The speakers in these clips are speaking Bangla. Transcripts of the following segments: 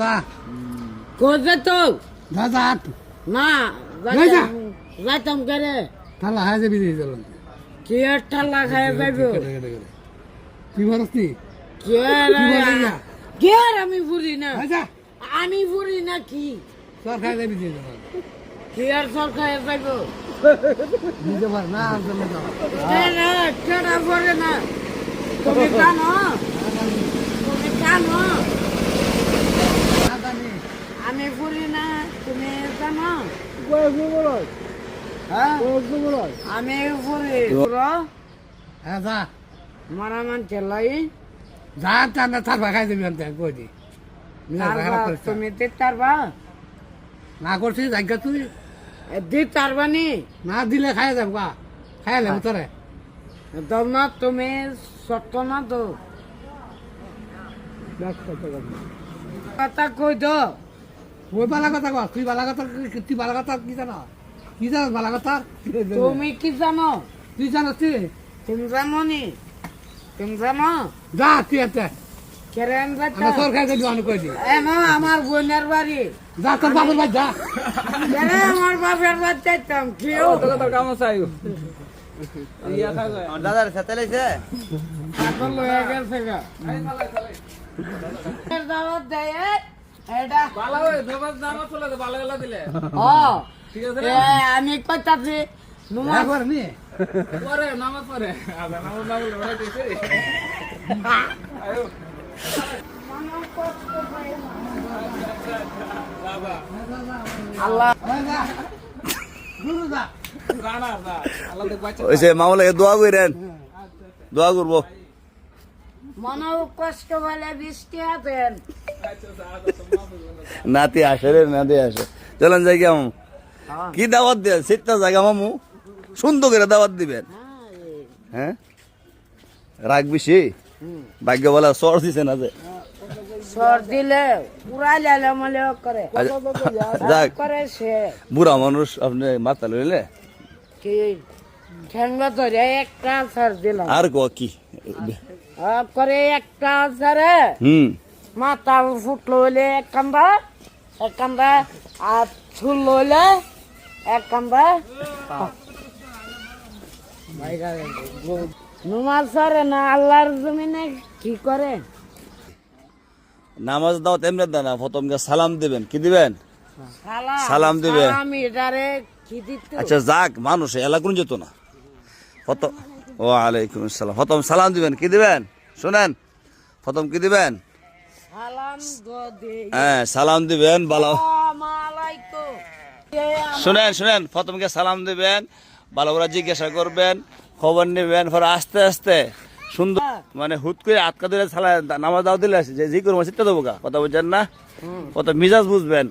যা কোথায় তো। যা যা। না। যাইতাম করে? তাহলে হায় যাবি দিয়ে কি আর ঠাল্লা খাই যাইব? কি বলছি কি আর কি না? কি আর আমি ফুরি না? আমি ফুরি না কি? তোর খায় যাবি দিয়ে দিলাম কি আর সরকার যাইব? নিজে পার না আর কেডা না তুমি জানো। তুমি জানো আমি ফুরি না তুমি হ্যাঁ? আমি ফুরি হ্যাঁ যা। মারা মানুষের লাই। যা টানা তার খাই যাবি আনতে কই দি? তুমি দিতারবা না করছিস জায়গা তুই। দিতারবানি না দিলে খাই যাব গা খাই লাগবে তোরে। দাও না তুমি সত্য না তো কথা কই দো। ওই বালা কথা কর তুই বালা কথা কি- তুই বালা কথা কি জানো? কি জানো বালা কথা তুমি কি জানো? তুই জানো তুই তুমি জানো নি? তুমি জানো? যা তুই এতে। আমরা বোনের বাড়ি। যা তোর বাড়ি যা। আমার বাপের বাড়ি যাইতাম কেউ? দাদার সাথে লাইছে এখন লয়ে গেছে গা। দেয় আমি কইতাছি নুমা একবার নি। আল্লাহ। যা। দূর মামলাকে দোয়া করেন দোয়া করব। মনে কষ্ট বলে বৃষ্টি আছেন। নাতি আসে রে নাতি আসে। চলেন যাই কেমন কি দাওয়াত দেন সিটটা জায়গা মামু। সুন্দর করে দাওয়াত দিবেন। হ্যাঁ? রাগ বেশি? ভাগ্য বলা সর দিছে না যে। সর দিলে করে। যাক। করে সে। বুড়া মানুষ আপনি মাথা লইলে? কি? ঠেঙ্গা ধরে একটা সর দিলাম। আর কো কি? করে একটা সরে হুম। মাথা ফুটলো হইলে এক কান্দা এক কান্দা আর ছুল হইলে এক কান্দা। নুমাজ সরে না আল্লাহর জমিনে কি করে? নামাজ দাও তেমনি দেন না প্রথমকে সালাম দিবেন। কি দিবেন? সালাম দিবে। সালাম এটারে কি দিত? আচ্ছা যাক মানুষ এলাকুন যেত না। প্রথম ও আলাইকুম আসসালাম। প্রথম সালাম দিবেন কি দিবেন? শুনেন প্রথম কি দিবেন? হ্যাঁ সালাম দিবেন ভালো। শুনেন শুনেন প্রথমকে সালাম দিবেন ভালো করে জিজ্ঞাসা করবেন খবর নেবেন পরে আস্তে আস্তে সুন্দর মানে হুট করে আটকা দিলে নামাজ দাও দিলে যে জি করব সেটা দেবো গা কথা বুঝছেন না? কত মিজাজ বুঝবেন।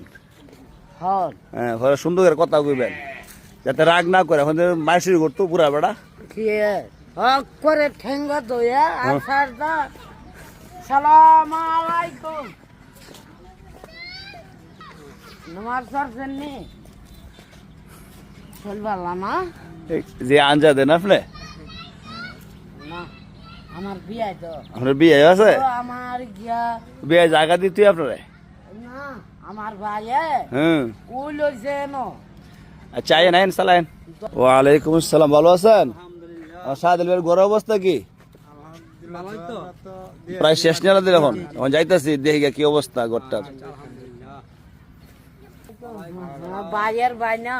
হ্যাঁ। পরে সুন্দর করে কথা কইবেন যাতে রাগ না করে। এখন মাইসির করতো পুরা বেড়া। করে ঠেঙ্গা দইয়া আর সারদা সালাম আলাইকুম নমাজ পড়ছেন নি চলবালা না যে আঞ্জা দেন আপনি? আমার বিয়ে তো। আপনার বিয়ে আছে? আমার গিয়া। বিয়ে জায়গা দিতে আপনারে? না আমার ভাইয়ে। হুম। কই লইছে ন আচ্ছা আইন আইন সালাইন ওয়ালাইকুম আসসালাম ভালো আছেন? আমার সাদিল ভাইয়ের ঘরের অবস্থা কি? প্রায় শেষ নিয়ে দিল এখন। এখন যাইতেছি দেখি কি অবস্থা ঘরটার। বাজার না